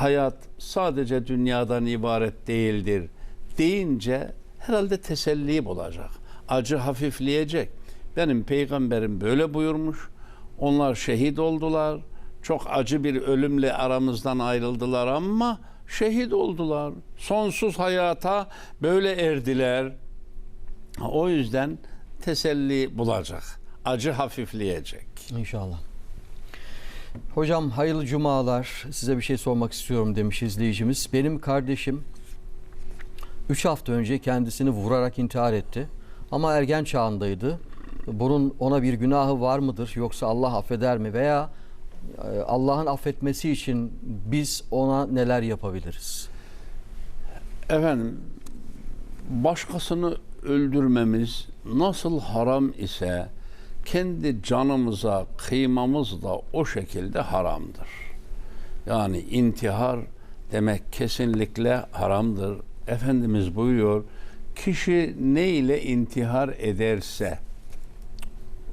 hayat sadece dünyadan ibaret değildir deyince herhalde teselli bulacak. Acı hafifleyecek. Benim peygamberim böyle buyurmuş. Onlar şehit oldular. Çok acı bir ölümle aramızdan ayrıldılar ama şehit oldular. Sonsuz hayata böyle erdiler. O yüzden teselli bulacak. Acı hafifleyecek. İnşallah. Hocam hayırlı cumalar. Size bir şey sormak istiyorum demiş izleyicimiz. Benim kardeşim 3 hafta önce kendisini vurarak intihar etti. Ama ergen çağındaydı. Bunun ona bir günahı var mıdır yoksa Allah affeder mi veya e, Allah'ın affetmesi için biz ona neler yapabiliriz? Efendim başkasını öldürmemiz nasıl haram ise kendi canımıza kıymamız da o şekilde haramdır. Yani intihar demek kesinlikle haramdır. Efendimiz buyuruyor kişi ne ile intihar ederse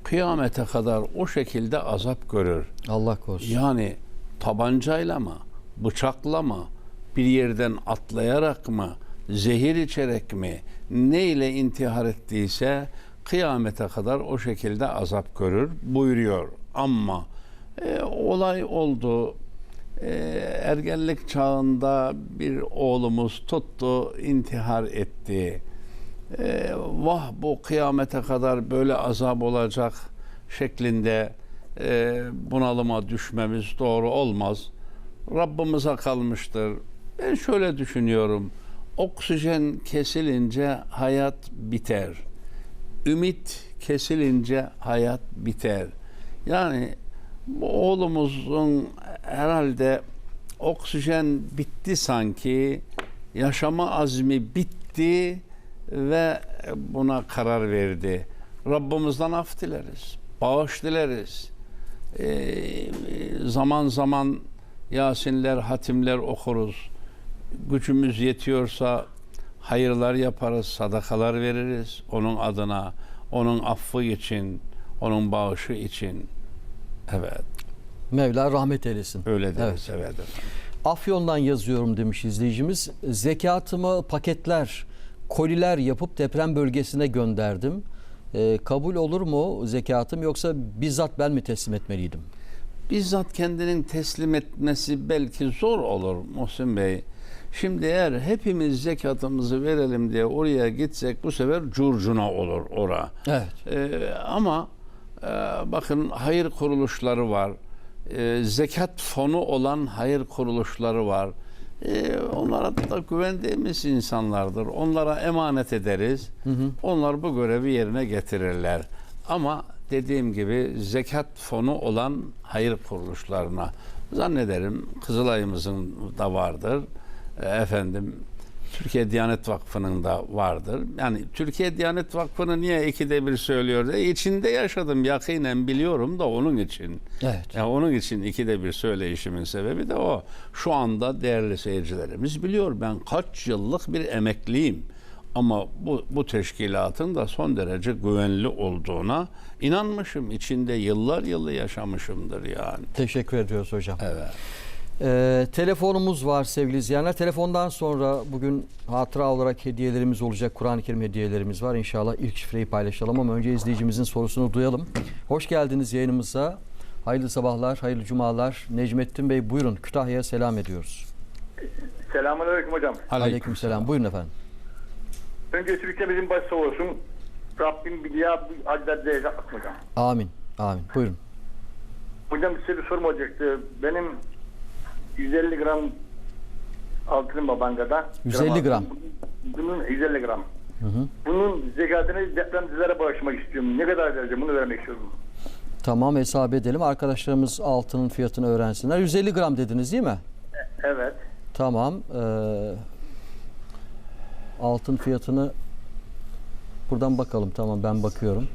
kıyamete kadar o şekilde azap görür. Allah korusun. Yani tabancayla mı, bıçakla mı, bir yerden atlayarak mı, zehir içerek mi, ne ile intihar ettiyse kıyamete kadar o şekilde azap görür buyuruyor. Ama e, olay oldu. E, ergenlik çağında bir oğlumuz tuttu, intihar etti. E, vah bu kıyamete kadar böyle azap olacak şeklinde e, bunalıma düşmemiz doğru olmaz. Rabbimize kalmıştır. Ben şöyle düşünüyorum. Oksijen kesilince hayat biter. Ümit kesilince hayat biter. Yani bu oğlumuzun herhalde oksijen bitti sanki. Yaşama azmi bitti ve buna karar verdi. Rabbimizden af dileriz. Bağış dileriz. Ee, zaman zaman Yasinler, hatimler okuruz. Gücümüz yetiyorsa hayırlar yaparız, sadakalar veririz onun adına, onun affı için, onun bağışı için. Evet, Mevla rahmet eylesin. öyle deriz. Evet. Evet. Afyon'dan yazıyorum demiş izleyicimiz. Zekatımı paketler, koliler yapıp deprem bölgesine gönderdim. Ee, kabul olur mu zekatım yoksa bizzat ben mi teslim etmeliydim? bizzat kendinin teslim etmesi belki zor olur Muhsin Bey. Şimdi eğer hepimiz zekatımızı verelim diye oraya gitsek bu sefer curcuna olur ora. Evet. Ee, ama e, bakın hayır kuruluşları var. Ee, zekat fonu olan hayır kuruluşları var. Ee, onlara da güvendiğimiz insanlardır. Onlara emanet ederiz. Onlar bu görevi yerine getirirler. Ama dediğim gibi zekat fonu olan hayır kuruluşlarına zannederim Kızılay'ımızın da vardır. Ee, efendim Türkiye Diyanet Vakfı'nın da vardır. Yani Türkiye Diyanet Vakfı'nı niye ikide bir söylüyor? E, içinde yaşadım yakinen biliyorum da onun için. Evet. Ya onun için ikide bir söyleyişimin sebebi de o. Şu anda değerli seyircilerimiz biliyor ben kaç yıllık bir emekliyim. Ama bu, bu teşkilatın da son derece güvenli olduğuna inanmışım. İçinde yıllar yılı yaşamışımdır yani. Teşekkür ediyoruz hocam. Evet. Ee, telefonumuz var sevgili izleyenler. Telefondan sonra bugün hatıra olarak hediyelerimiz olacak. Kur'an-ı Kerim hediyelerimiz var. İnşallah ilk şifreyi paylaşalım ama önce izleyicimizin sorusunu duyalım. Hoş geldiniz yayınımıza. Hayırlı sabahlar, hayırlı cumalar. Necmettin Bey buyurun Kütahya'ya selam ediyoruz. Selamünaleyküm hocam. Aleykümselam. Buyurun efendim. Önce Türkiye'mizin başı sağ olsun. Rabbim bir ya acılar diyecek hocam. Amin. Amin. Buyurun. Hocam size bir sorum olacaktı. Benim 150 gram altınım var bankada. 150 gram. altın. Bunun 150 gram. Bunun zekatını depremzelere bağışlamak istiyorum. Ne kadar vereceğim bunu vermek istiyorum. Tamam hesap edelim. Arkadaşlarımız altının fiyatını öğrensinler. 150 gram dediniz değil mi? Evet. Tamam. Ee, altın fiyatını buradan bakalım. Tamam ben bakıyorum.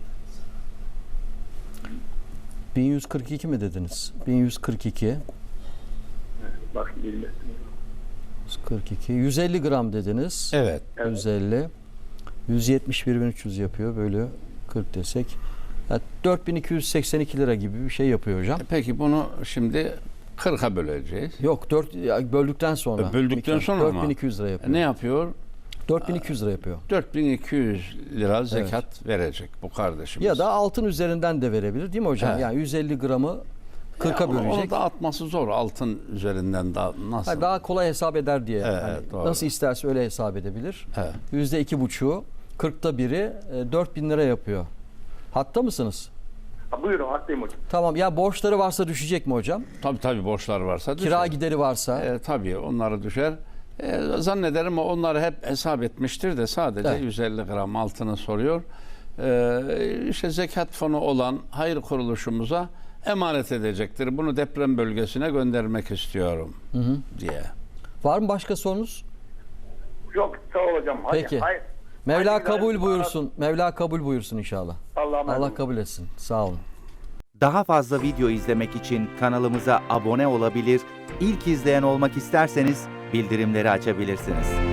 1142 mi dediniz? 1142. Bak. 42. 150 gram dediniz. Evet. Evet. 150. 171.300 yapıyor. Böyle 40 desek. Ya 4282 lira gibi bir şey yapıyor hocam. Peki bunu şimdi 40'a böleceğiz. Yok 4 böldükten sonra. E, böldükten miktar. sonra mı? 4200 lira yapıyor. Ne yapıyor? 4200 lira yapıyor. 4200 lira zekat verecek bu kardeşimiz. Ya da altın üzerinden de verebilir değil mi hocam? Evet. Yani 150 gramı 40'a Onu- bölecek. Onu da atması zor altın üzerinden da nasıl? Ha, daha kolay hesap eder diye. Evet, Hani doğru. nasıl isterse öyle hesap edebilir. Evet. Yüzde iki buçuğu, 40'ta biri e, 4000 lira yapıyor. Hatta mısınız? Ha, buyurun haklıyım hocam. Tamam ya borçları varsa düşecek mi hocam? Tabii tabii borçlar varsa düşer. Kira gideri varsa. E, tabii onları düşer. E, zannederim o onları hep hesap etmiştir de sadece Evet. 150 gram altını soruyor. E, işte zekat fonu olan hayır kuruluşumuza emanet edecektir. Bunu deprem bölgesine göndermek istiyorum diye. Var mı başka sorunuz? Yok sağ ol hocam. Hadi, Peki. hayır. Mevla Hadi, kabul hadi. buyursun. Mevla kabul buyursun inşallah. Allah olun. kabul etsin. Sağ olun. Daha fazla video izlemek için kanalımıza abone olabilir, ilk izleyen olmak isterseniz bildirimleri açabilirsiniz.